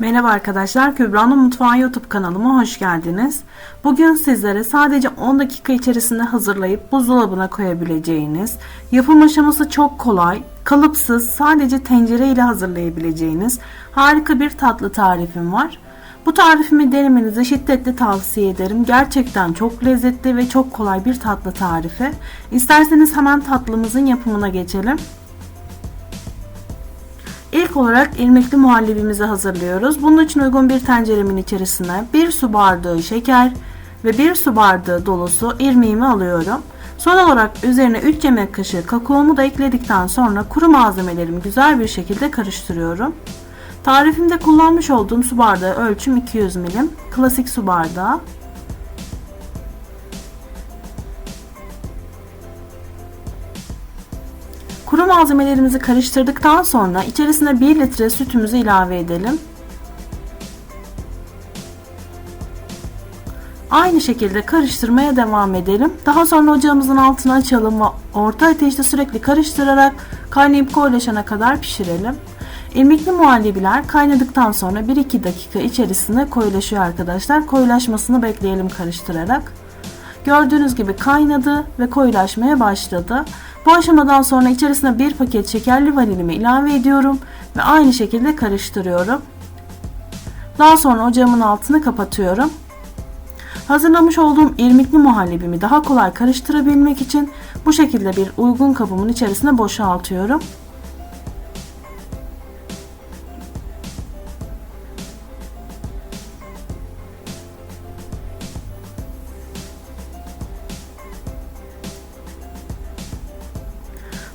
Merhaba arkadaşlar, Kübra'nın Mutfağı YouTube kanalıma hoş geldiniz. Bugün sizlere sadece 10 dakika içerisinde hazırlayıp buzdolabına koyabileceğiniz, yapım aşaması çok kolay, kalıpsız, sadece tencere ile hazırlayabileceğiniz harika bir tatlı tarifim var. Bu tarifimi denemenizi şiddetle tavsiye ederim. Gerçekten çok lezzetli ve çok kolay bir tatlı tarifi. İsterseniz hemen tatlımızın yapımına geçelim. İlk olarak irmikli muhallebimizi hazırlıyoruz. Bunun için uygun bir tenceremin içerisine 1 su bardağı şeker ve 1 su bardağı dolusu irmiğimi alıyorum. Son olarak üzerine 3 yemek kaşığı kakaomu da ekledikten sonra kuru malzemelerimi güzel bir şekilde karıştırıyorum. Tarifimde kullanmış olduğum su bardağı ölçüm 200 milim. Klasik su bardağı. Malzemelerimizi karıştırdıktan sonra içerisine 1 litre sütümüzü ilave edelim. Aynı şekilde karıştırmaya devam edelim. Daha sonra ocağımızın altını açalım ve orta ateşte sürekli karıştırarak kaynayıp koyulaşana kadar pişirelim. İrmikli muhallebiler kaynadıktan sonra 1-2 dakika içerisinde koyulaşıyor arkadaşlar. Koyulaşmasını bekleyelim karıştırarak. Gördüğünüz gibi kaynadı ve koyulaşmaya başladı. Bu aşamadan sonra içerisine bir paket şekerli vanilimi ilave ediyorum ve aynı şekilde karıştırıyorum. Daha sonra ocağımın altını kapatıyorum. Hazırlamış olduğum irmikli muhallebimi daha kolay karıştırabilmek için bu şekilde bir uygun kabımın içerisine boşaltıyorum.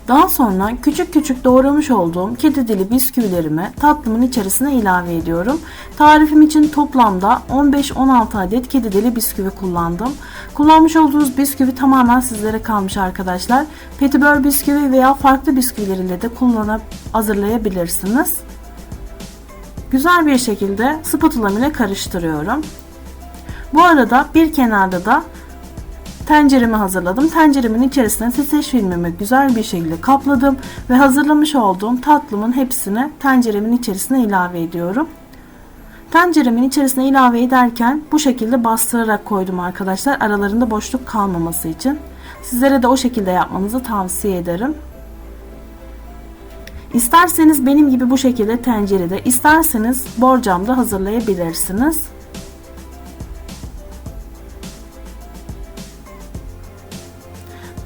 Daha sonra küçük küçük doğramış olduğum kedi dili bisküvilerimi tatlımın içerisine ilave ediyorum. Tarifim için toplamda 15-16 adet kedi dili bisküvi kullandım. Kullanmış olduğunuz bisküvi tamamen sizlere kalmış arkadaşlar. Petibör bisküvi veya farklı bisküviler ile de kullanıp hazırlayabilirsiniz. Güzel bir şekilde spatula ile karıştırıyorum. Bu arada bir kenarda da Tenceremi hazırladım. Tenceremin içerisine streç filmimi güzel bir şekilde kapladım ve hazırlamış olduğum tatlımın hepsini tenceremin içerisine ilave ediyorum. Tenceremin içerisine ilave ederken bu şekilde bastırarak koydum arkadaşlar. Aralarında boşluk kalmaması için. Sizlere de o şekilde yapmanızı tavsiye ederim. İsterseniz benim gibi bu şekilde tencerede, isterseniz borcamda hazırlayabilirsiniz.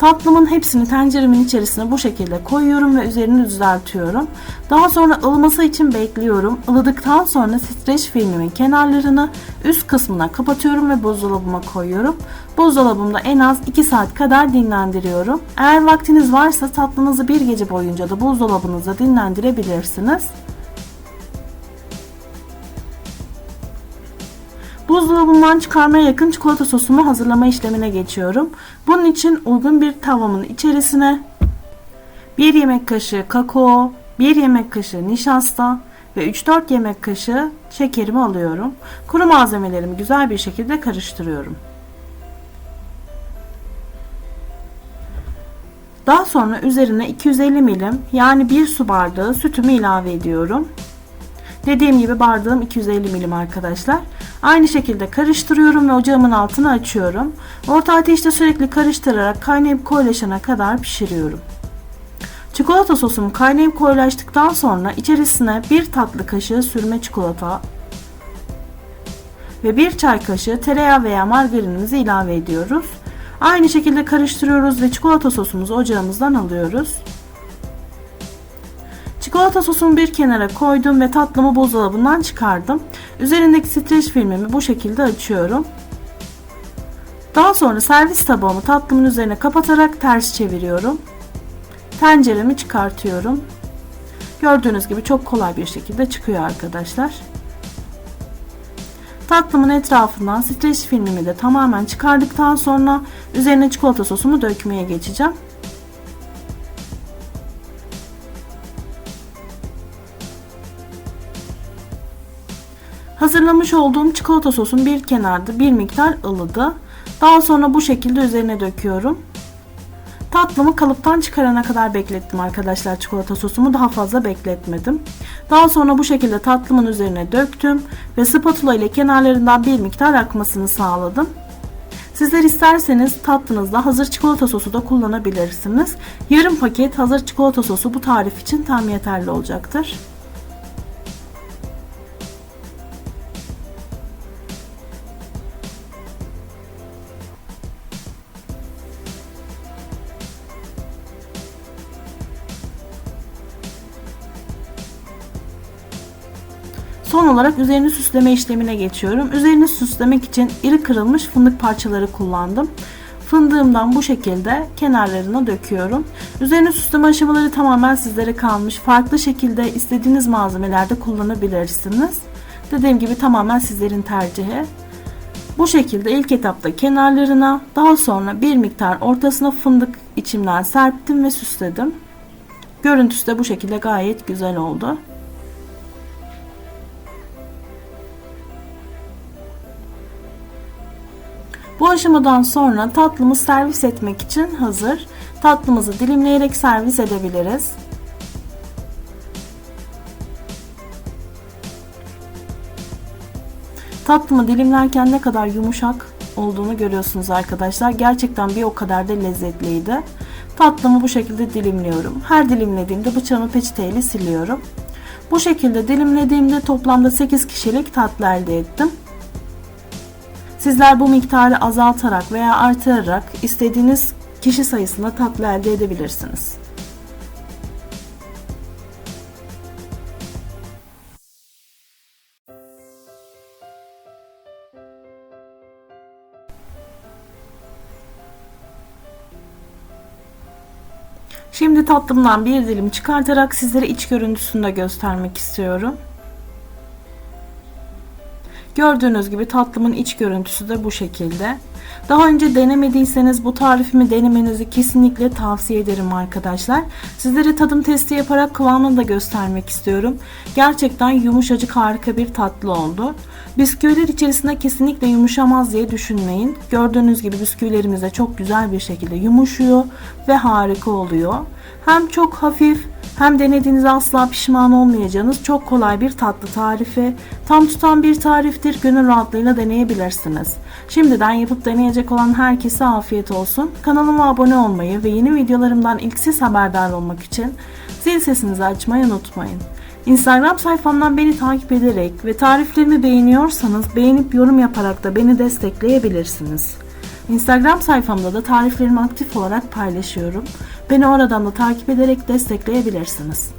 Tatlımın hepsini tenceremin içerisine bu şekilde koyuyorum ve üzerini düzeltiyorum. Daha sonra ılıması için bekliyorum. Ilıdıktan sonra streç filmimin kenarlarını üst kısmına kapatıyorum ve buzdolabıma koyuyorum. Buzdolabımda en az 2 saat kadar dinlendiriyorum. Eğer vaktiniz varsa tatlınızı bir gece boyunca da buzdolabınızda dinlendirebilirsiniz. Buzdolabından çıkarmaya yakın çikolata sosumu hazırlama işlemine geçiyorum. Bunun için uygun bir tavamın içerisine 1 yemek kaşığı kakao, 1 yemek kaşığı nişasta ve 3-4 yemek kaşığı şekerimi alıyorum. Kuru malzemelerimi güzel bir şekilde karıştırıyorum. Daha sonra üzerine 250 milim yani 1 su bardağı sütümü ilave ediyorum. Dediğim gibi bardağım 250 milim arkadaşlar. Aynı şekilde karıştırıyorum ve ocağımın altını açıyorum. Orta ateşte sürekli karıştırarak kaynayıp koyulaşana kadar pişiriyorum. Çikolata sosum kaynayıp koyulaştıktan sonra içerisine bir tatlı kaşığı sürme çikolata ve bir çay kaşığı tereyağı veya margarinimizi ilave ediyoruz. Aynı şekilde karıştırıyoruz ve çikolata sosumuzu ocağımızdan alıyoruz. Çikolata sosumu bir kenara koydum ve tatlımı buzdolabından çıkardım. Üzerindeki streç filmimi bu şekilde açıyorum. Daha sonra servis tabağımı tatlımın üzerine kapatarak ters çeviriyorum. Tenceremi çıkartıyorum. Gördüğünüz gibi çok kolay bir şekilde çıkıyor arkadaşlar. Tatlımın etrafından streç filmimi de tamamen çıkardıktan sonra üzerine çikolata sosumu dökmeye geçeceğim. Hazırlamış olduğum çikolata sosum bir kenarda bir miktar ılıdı. Daha sonra bu şekilde üzerine döküyorum. Tatlımı kalıptan çıkarana kadar beklettim arkadaşlar çikolata sosumu daha fazla bekletmedim. Daha sonra bu şekilde tatlımın üzerine döktüm ve spatula ile kenarlarından bir miktar akmasını sağladım. Sizler isterseniz tatlınızda hazır çikolata sosu da kullanabilirsiniz. Yarım paket hazır çikolata sosu bu tarif için tam yeterli olacaktır. Son olarak üzerini süsleme işlemine geçiyorum. Üzerini süslemek için iri kırılmış fındık parçaları kullandım. Fındığımdan bu şekilde kenarlarına döküyorum. Üzerini süsleme aşamaları tamamen sizlere kalmış. Farklı şekilde istediğiniz malzemelerde kullanabilirsiniz. Dediğim gibi tamamen sizlerin tercihi. Bu şekilde ilk etapta kenarlarına, daha sonra bir miktar ortasına fındık içimden serptim ve süsledim. Görüntüsü de bu şekilde gayet güzel oldu. Bu aşamadan sonra tatlımız servis etmek için hazır. Tatlımızı dilimleyerek servis edebiliriz. Tatlımı dilimlerken ne kadar yumuşak olduğunu görüyorsunuz arkadaşlar. Gerçekten bir o kadar da lezzetliydi. Tatlımı bu şekilde dilimliyorum. Her dilimlediğimde bıçağımı peçeteyle siliyorum. Bu şekilde dilimlediğimde toplamda 8 kişilik tatlı elde ettim. Sizler bu miktarı azaltarak veya artırarak istediğiniz kişi sayısında tatlı elde edebilirsiniz. Şimdi tatlımdan bir dilim çıkartarak sizlere iç görüntüsünü de göstermek istiyorum. Gördüğünüz gibi tatlımın iç görüntüsü de bu şekilde. Daha önce denemediyseniz bu tarifimi denemenizi kesinlikle tavsiye ederim arkadaşlar. Sizlere tadım testi yaparak kıvamını da göstermek istiyorum. Gerçekten yumuşacık harika bir tatlı oldu. Bisküviler içerisinde kesinlikle yumuşamaz diye düşünmeyin. Gördüğünüz gibi bisküvilerimiz de çok güzel bir şekilde yumuşuyor ve harika oluyor. Hem çok hafif hem denediğinizde asla pişman olmayacağınız çok kolay bir tatlı tarifi. Tam tutan bir tariftir. Gönül rahatlığıyla deneyebilirsiniz. Şimdiden yapıp deneyecek olan herkese afiyet olsun. Kanalıma abone olmayı ve yeni videolarımdan ilk siz haberdar olmak için zil sesinizi açmayı unutmayın. Instagram sayfamdan beni takip ederek ve tariflerimi beğeniyorsanız beğenip yorum yaparak da beni destekleyebilirsiniz. Instagram sayfamda da tariflerimi aktif olarak paylaşıyorum. Beni oradan da takip ederek destekleyebilirsiniz.